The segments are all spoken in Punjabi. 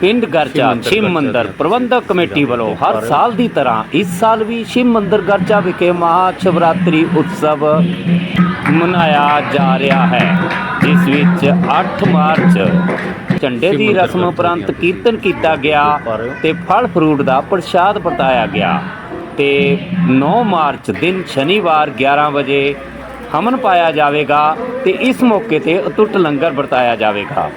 ਪਿੰਡ ਗਰਚਾ ਸ਼ਿਵ ਮੰਦਰ ਪ੍ਰਬੰਧਕ ਕਮੇਟੀ ਵੱਲੋਂ ਹਰ ਸਾਲ ਦੀ ਤਰ੍ਹਾਂ ਇਸ ਸਾਲ ਵੀ ਸ਼ਿਵ ਮੰਦਰ ਗਰਚਾ ਵਿਖੇ ਮਹਾ ਸ਼ਿਵਰਾਤਰੀ ਉਤਸਵ ਮਨਾਇਆ ਜਾ ਰਿਹਾ ਹੈ ਜਿਸ ਵਿੱਚ 8 ਮਾਰਚ ਝੰਡੇ ਦੀ ਰਸਮ ਉਪਰੰਤ ਕੀਰਤਨ ਕੀਤਾ ਗਿਆ ਤੇ ਫਲ ਫਰੂਟ ਦਾ ਪ੍ਰਸ਼ਾਦ ਵਰਤਾਇਆ ਗਿਆ ਤੇ 9 ਮਾਰਚ ਦਿਨ ਸ਼ਨੀਵਾਰ 11 ਵਜੇ ਹਮਨ ਪਾਇਆ ਜਾਵੇਗਾ ਤੇ ਇਸ ਮੌਕੇ ਤੇ ਅਟੁੱਟ ਲੰਗਰ ਵਰਤਾਇਆ ਜਾਵੇਗਾ।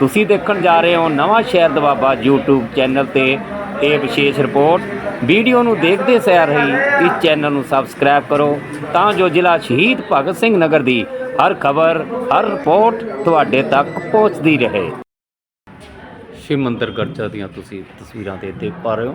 ਤੁਸੀਂ ਦੇਖਣ ਜਾ ਰਹੇ ਹੋ ਨਵਾਂ ਸ਼ਹਿਰ ਦਵਾਬਾ YouTube ਚੈਨਲ ਤੇ। ਇਹ ਵਿਸ਼ੇਸ਼ ਰਿਪੋਰਟ। ਵੀਡੀਓ ਨੂੰ ਦੇਖਦੇ ਸਹਿ ਰਹੀ, ਇਸ ਚੈਨਲ ਨੂੰ ਸਬਸਕ੍ਰਾਈਬ ਕਰੋ ਤਾਂ ਜੋ ਜ਼ਿਲ੍ਹਾ ਸ਼ਹੀਦ ਭਗਤ ਸਿੰਘ ਨਗਰ ਦੀ ਹਰ ਖਬਰ, ਹਰ ਰਿਪੋਰਟ ਤੁਹਾਡੇ ਤੱਕ ਪਹੁੰਚਦੀ ਰਹੇ। ਸ਼ਿਵ ਮੰਦਰ ਗਰਜਾ ਦੀਆਂ ਤੁਸੀਂ ਤਸਵੀਰਾਂ ਤੇ ਦੇਖ ਪਾ ਰਹੇ ਹੋ।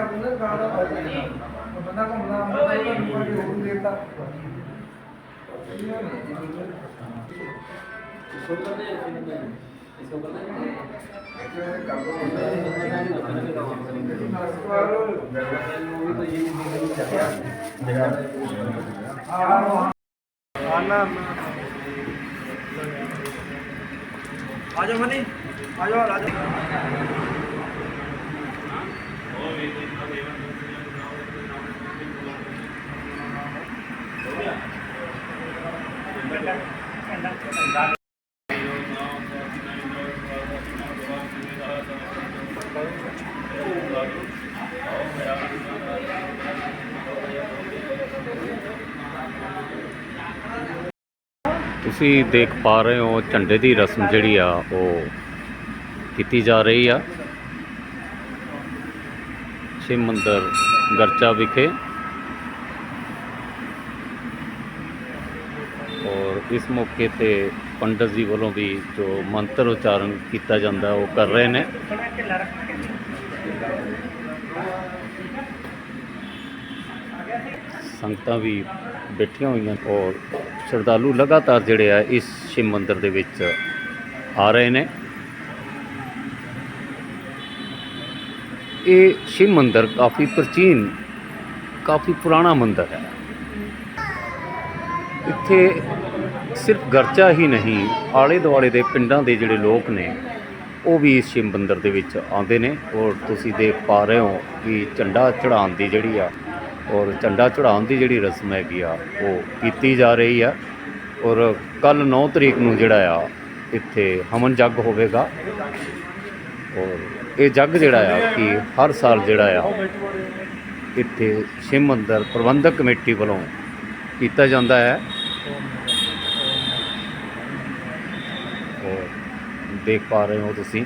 ਕਈ ਚੱਕੇ ਗਾਣਾ ਬੰਦਾ ਘੁੰਮਦਾ ਹੁੰਦਾ ਕੋਈ ਦੇਤਾ ਆਜੋ ਮਨੀ ਆਜੋ ਆਜੋ ਤੁਸੀਂ ਦੇਖ ਪਾ ਰਹੇ ਹੋ, ਝੰਡੇ ਦੀ ਰਸਮ ਜਿਹੜੀ ਆ, ਉਹ ਕੀਤੀ ਜਾ ਰਹੀ ਆ। ਸ਼ਿਵ ਮੰਦਰ ਗਰਚਾ ਵਿਖੇ। ਔਰ ਇਸ ਮੌਕੇ ਤੇ ਪੰਡਤ ਜੀ ਵੱਲੋਂ ਵੀ ਜੋ ਮੰਤਰ ਉਚਾਰਨ ਕੀਤਾ ਜਾਂਦਾ, ਉਹ ਕਰ ਰਹੇ ਨੇ। ਸੰਗਤਾਂ ਵੀ ਬੈਠੀਆਂ ਹੋਈਆਂ ਔਰ ਸ਼ਰਧਾਲੂ ਲਗਾਤਾਰ ਜਿਹੜੇ ਆ ਇਸ ਸ਼ਿਵ ਮੰਦਿਰ ਦੇ ਵਿੱਚ ਆ ਰਹੇ ਨੇ। ਇਹ ਸ਼ਿਵ ਮੰਦਿਰ ਕਾਫੀ ਪ੍ਰਾਚੀਨ, ਕਾਫੀ ਪੁਰਾਣਾ ਮੰਦਿਰ ਹੈ। ਇੱਥੇ ਸਿਰਫ ਗਰਚਾ ਹੀ ਨਹੀਂ ਆਲੇ ਦੁਆਲੇ ਦੇ ਪਿੰਡਾਂ ਦੇ ਜਿਹੜੇ ਲੋਕ ਨੇ, ਉਹ ਵੀ ਇਸ ਸ਼ਿਵ ਮੰਦਿਰ ਦੇ ਵਿੱਚ ਆਉਂਦੇ ਨੇ। ਔਰ ਤੁਸੀਂ ਦੇਖ ਪਾ ਰਹੇ ਹੋ ਕਿ ਝੰਡਾ ਚੜਾਉਣ ਦੀ ਜਿਹੜੀ ਆ ਔਰ ਝੰਡਾ ਚੜਾਉਣ ਦੀ ਜਿਹੜੀ ਰਸਮ ਹੈਗੀ ਆ, ਉਹ ਕੀਤੀ ਜਾ ਰਹੀ ਆ। ਔਰ ਕੱਲ 9 ਤਰੀਕ ਨੂੰ ਜਿਹੜਾ ਆ, ਇੱਥੇ ਹਵਨ ਜੱਗ ਹੋਵੇਗਾ। ਔਰ ਇਹ ਜੱਗ ਜਿਹੜਾ ਆ, ਕਿ ਹਰ ਸਾਲ ਜਿਹੜਾ ਆ, ਇੱਥੇ ਸ਼ਿਵ ਮੰਦਰ ਪ੍ਰਬੰਧਕ ਕਮੇਟੀ ਵੱਲੋਂ ਕੀਤਾ ਜਾਂਦਾ ਹੈ। ਔਰ ਦੇਖ ਪਾ ਰਹੇ ਹੋ ਤੁਸੀਂ,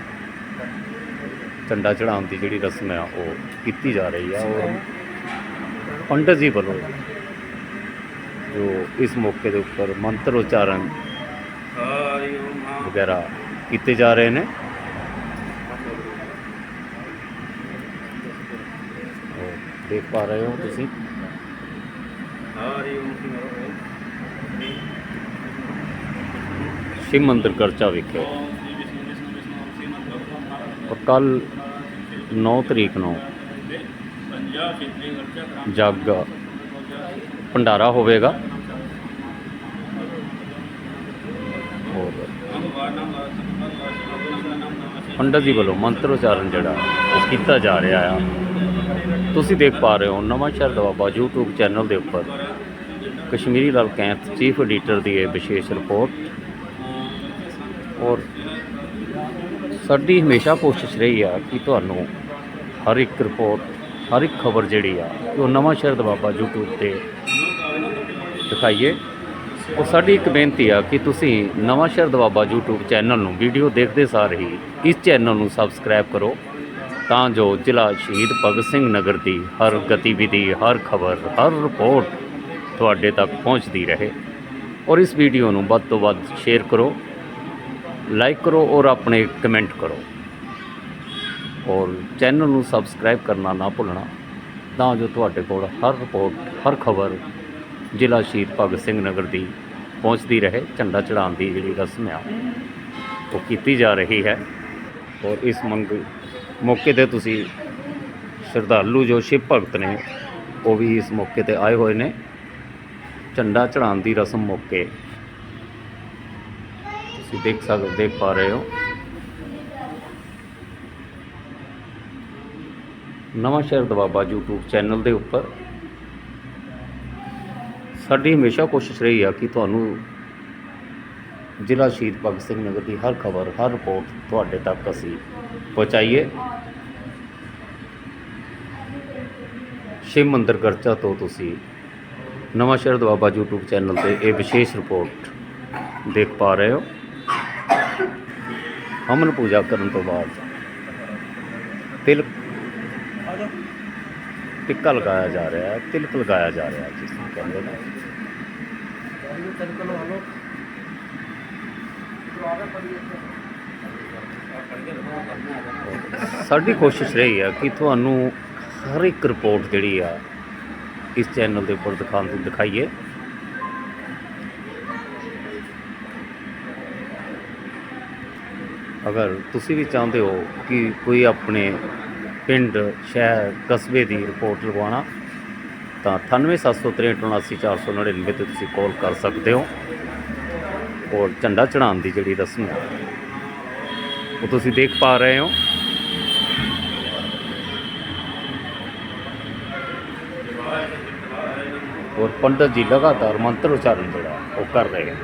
ਝੰਡਾ ਚੜਾਉਣ ਦੀ ਜਿਹੜੀ ਰਸਮ ਹੈ ਉਹ ਕੀਤੀ ਜਾ ਰਹੀ ਹੈ ਔਰ ਪੰਡਤ ਜੀ ਵੱਲੋਂ ਜੋ ਇਸ ਮੌਕੇ ਦੇ ਉੱਪਰ ਮੰਤਰ ਉਚਾਰਨ ਵਗੈਰਾ ਕੀਤੇ ਜਾ ਰਹੇ ਨੇ। ਦੇਖ ਪਾ ਰਹੇ ਹੋ ਤੁਸੀਂ? ਸ਼ਿਵ ਮੰਦਿਰ ਕਰਚਾ ਵਿਖੇ। ਔਰ ਕੱਲ 9 ਤਰੀਕ ਨੂੰ ਜੱਗ। ਭੰਡਾਰਾ ਹੋਵੇਗਾ। ਔਰ ਪੰਡਤ ਜੀ ਵੱਲੋਂ ਮੰਤਰ ਉਚਾਰਨ ਜਿਹੜਾ ਉਹ ਕੀਤਾ ਜਾ ਰਿਹਾ ਆ। ਤੁਸੀਂ ਦੇਖ ਪਾ ਰਹੇ ਹੋ ਨਵਾਂ ਸ਼ਹਿਰ ਦਵਾਬਾ YouTube ਚੈਨਲ ਦੇ ਉੱਪਰ। ਕਸ਼ਮੀਰੀ ਲਾਲ ਕੈਂਥ ਚੀਫ ਐਡੀਟਰ ਦੀ ਇਹ ਵਿਸ਼ੇਸ਼ ਰਿਪੋਰਟ ਔਰ ਸਾਡੀ ਹਮੇਸ਼ਾ ਕੋਸ਼ਿਸ਼ ਰਹੀ ਆ ਕਿ ਤੁਹਾਨੂੰ ਹਰ ਇੱਕ ਰਿਪੋਰਟ ਹਰ ਇੱਕ ਖਬਰ ਜਿਹੜੀ ਆ ਉਹ ਨਵਾਂ ਸ਼ਹਿਰ ਬਾਬਾ YouTube ਤੇ ਦਿਖਾਈਏ। ਔਰ ਸਾਡੀ ਇੱਕ ਬੇਨਤੀ ਆ ਕਿ ਤੁਸੀਂ ਨਵਾਂ ਸ਼ਹਿਰ ਬਾਬਾ YouTube ਚੈਨਲ ਨੂੰ ਵੀਡੀਓ ਦੇਖਦੇ ਸਾਰ ਹੀ ਇਸ ਚੈਨਲ ਨੂੰ ਸਬਸਕ੍ਰਾਈਬ ਕਰੋ, ਤਾਂ ਜੋ ਜ਼ਿਲ੍ਹਾ ਸ਼ਹੀਦ ਭਗਤ ਸਿੰਘ ਨਗਰ ਦੀ ਹਰ ਗਤੀਵਿਧੀ, ਹਰ ਖਬਰ, ਹਰ ਰਿਪੋਰਟ ਤੁਹਾਡੇ ਤੱਕ ਪਹੁੰਚਦੀ ਰਹੇ। ਔਰ ਇਸ ਵੀਡੀਓ ਨੂੰ ਵੱਧ ਤੋਂ ਵੱਧ ਸ਼ੇਅਰ ਕਰੋ ਲਾਈਕ ਕਰੋ ਔਰ ਆਪਣੇ ਕਮੈਂਟ ਕਰੋ। ਔਰ ਚੈਨਲ ਨੂੰ ਸਬਸਕ੍ਰਾਈਬ ਕਰਨਾ ਨਾ ਭੁੱਲਣਾ, ਤਾਂ ਜੋ ਤੁਹਾਡੇ ਕੋਲ ਹਰ ਰਿਪੋਰਟ, ਹਰ ਖਬਰ ਜ਼ਿਲ੍ਹਾ ਸ਼ਹੀਦ ਭਗਤ ਸਿੰਘ ਨਗਰ ਦੀ ਪਹੁੰਚਦੀ ਰਹੇ, ਝੰਡਾ ਚੜਾਉਣ ਦੀ ਜਿਹੜੀ ਰਸਮ ਆ, ਉਹ ਕੀਤੀ ਜਾ ਰਹੀ ਹੈ। ਔਰ ਇਸ ਮੰਗ ਮੌਕੇ ਤੇ ਤੁਸੀਂ ਸ਼ਰਧਾਲੂ ਜੋ ਸ਼ਿਵ ਭਗਤ ਨੇ, ਉਹ ਵੀ ਇਸ ਮੌਕੇ ਤੇ ਆਏ ਹੋਏ ਨੇ। ਝੰਡਾ ਚੜਾਉਣ ਦੀ ਰਸਮ ਮੌਕੇ ਤੁਸੀਂ ਦੇਖ ਸਕਦੇ ਦੇਖ ਪਾ ਰਹੇ ਹੋ। ਨਵਾਂ ਸ਼ਹਿਰ ਦਵਾਬਾ YouTube ਚੈਨਲ ਦੇ ਉੱਪਰ। ਸਾਡੀ ਹਮੇਸ਼ਾ ਕੋਸ਼ਿਸ਼ ਰਹੀ ਆ ਕਿ ਤੁਹਾਨੂੰ ਜ਼ਿਲ੍ਹਾ ਸ਼ਹੀਦ ਭਗਤ ਸਿੰਘ ਨਗਰ ਦੀ ਹਰ ਖਬਰ, ਹਰ ਰਿਪੋਰਟ ਤੁਹਾਡੇ ਤੱਕ ਅਸੀਂ ਪਹੁੰਚਾਈਏ। ਸ਼ਿਵ ਮੰਦਰ ਗਰਚਾ ਤੋਂ ਤੁਸੀਂ ਨਵਾਂ ਸ਼ਹਿਰ ਦਵਾਬਾ YouTube ਚੈਨਲ ਤੇ ਇਹ ਵਿਸ਼ੇਸ਼ ਰਿਪੋਰਟ ਦੇਖ ਪਾ ਰਹੇ ਹੋ। ਹਮਨ ਪੂਜਾ ਕਰਨ ਤੋਂ ਬਾਅਦ ਤਿਲ ਟਿੱਕਾ ਲਗਾਇਆ ਜਾ ਰਿਹਾ ਹੈ ਤਿਲਕ ਲਗਾਇਆ ਜਾ ਰਿਹਾ ਹੈ ਜਿਸ ਨੂੰ ਕਹਿੰਦੇ ਨੇ। ਸਾਡੀ ਕੋਸ਼ਿਸ਼ ਰਹੀ ਹੈ ਕਿ ਤੁਹਾਨੂੰ ਹਰ ਇੱਕ ਰਿਪੋਰਟ ਜਿਹੜੀ ਆ ਇਸ ਚੈਨਲ ਦੇ ਉੱਪਰ ਦਿਖਾਉਣ ਤੋਂ ਦਿਖਾਈਏ। ਅਗਰ ਤੁਸੀਂ ਵੀ ਚਾਹੁੰਦੇ ਹੋ ਕਿ ਕੋਈ ਆਪਣੇ ਪਿੰਡ, ਸ਼ਹਿਰ, ਕਸਬੇ ਦੀ ਰਿਪੋਰਟ ਲਗਵਾਉਣਾ, ਤਾਂ 9873379499 ਤੇ ਤੁਸੀਂ ਕਾਲ ਕਰ ਸਕਦੇ ਹੋ। ਔਰ ਝੰਡਾ ਚੜਾਉਣ ਦੀ ਜਿਹੜੀ ਰਸਮ ਹੈ, ਉਹ ਤੁਸੀਂ ਦੇਖ ਪਾ ਰਹੇ ਹੋ। ਔਰ ਪੰਡਤ ਜੀ ਲਗਾਤਾਰ ਮੰਤਰ ਉਚਾਰਨ ਜਿਹੜਾ, ਉਹ ਕਰ ਰਹੇ ਹਨ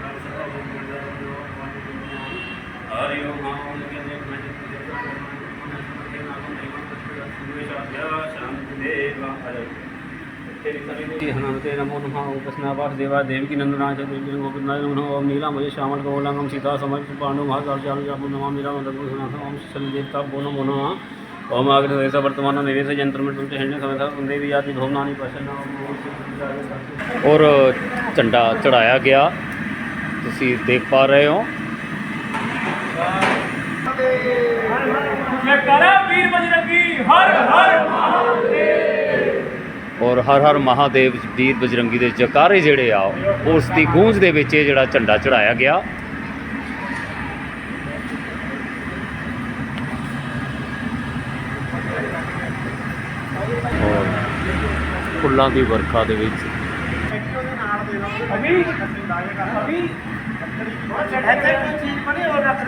हनुमते नमो नमः उपस्ना वासुदेवा देवकी नंदना च देवी गोविंदाय नमः ओम नीला मय श्यामल गौलंगम सीता समर्थ पांडु महाकाल जापु नमः मीरा मंदर ओम शनि देवता भो नमो नमः ओम आग्र देश वर्तमान निवेश यंत्र में तुमते हिरण्य समता कुंदेवी याति भवनानि प्रसन्न ਔਰ ਝੰਡਾ ਚੜਾਇਆ ਗਿਆ ਤੁਸੀਂ ਦੇਖ ਪਾ ਰਹੇ ਹੋ जयकारा वीर बजरंगी हर हर ਔਰ ਹਰ ਹਰ ਮਹਾਦੇਵ ਵੀਰ ਬਜਰੰਗੀ ਦੇ ਜਕਾਰੇ ਜਿਹੜੇ ਆ, ਉਸ ਦੀ ਗੂੰਜ ਦੇ ਵਿੱਚ ਇਹ ਜਿਹੜਾ ਝੰਡਾ ਚੜਾਇਆ ਗਿਆ। ਔਰ ਫੁੱਲਾਂ ਦੀ ਵਰਖਾ ਦੇ ਵਿੱਚ।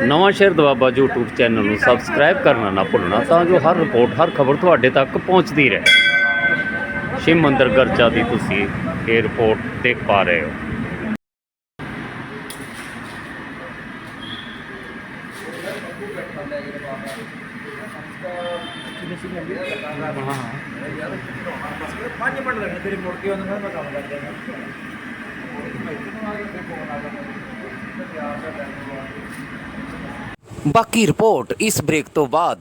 ਨਵਾਂ ਸ਼ਹਿਰ ਦਵਾਬਾ YouTube ਚੈਨਲ ਨੂੰ ਸਬਸਕ੍ਰਾਈਬ ਕਰਨਾ ਨਾ ਭੁੱਲਣਾ, ਤਾਂ ਜੋ ਹਰ ਰਿਪੋਰਟ ਹਰ ਖਬਰ ਤੁਹਾਡੇ ਤੱਕ ਪਹੁੰਚਦੀ ਰਹੇ। ਸ਼ਿਵ ਮੰਦਰ ਗਰਜਾ ਦੀ ਤੁਸੀਂ ਇਹ ਰਿਪੋਰਟ ਦੇਖ ਪਾ ਰਹੇ ਹੋ। ਪੰਜ ਮਿੰਟ ਲੱਗਣੇ ਤੇਰੇ ਮੁੜ ਕੇ ਉਹਨਾਂ ਦਾ ਕੰਮ ਕਰ ਦੇਣਾ ਬਾਕੀ ਰਿਪੋਰਟ ਇਸ ਬ੍ਰੇਕ ਤੋਂ ਬਾਅਦ।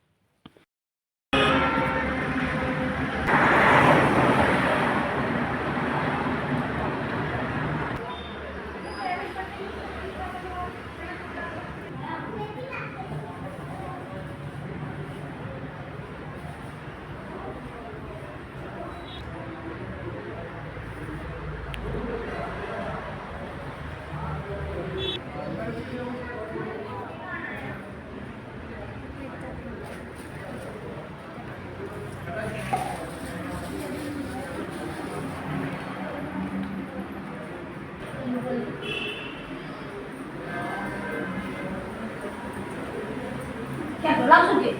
ક્યાં લાવશું કે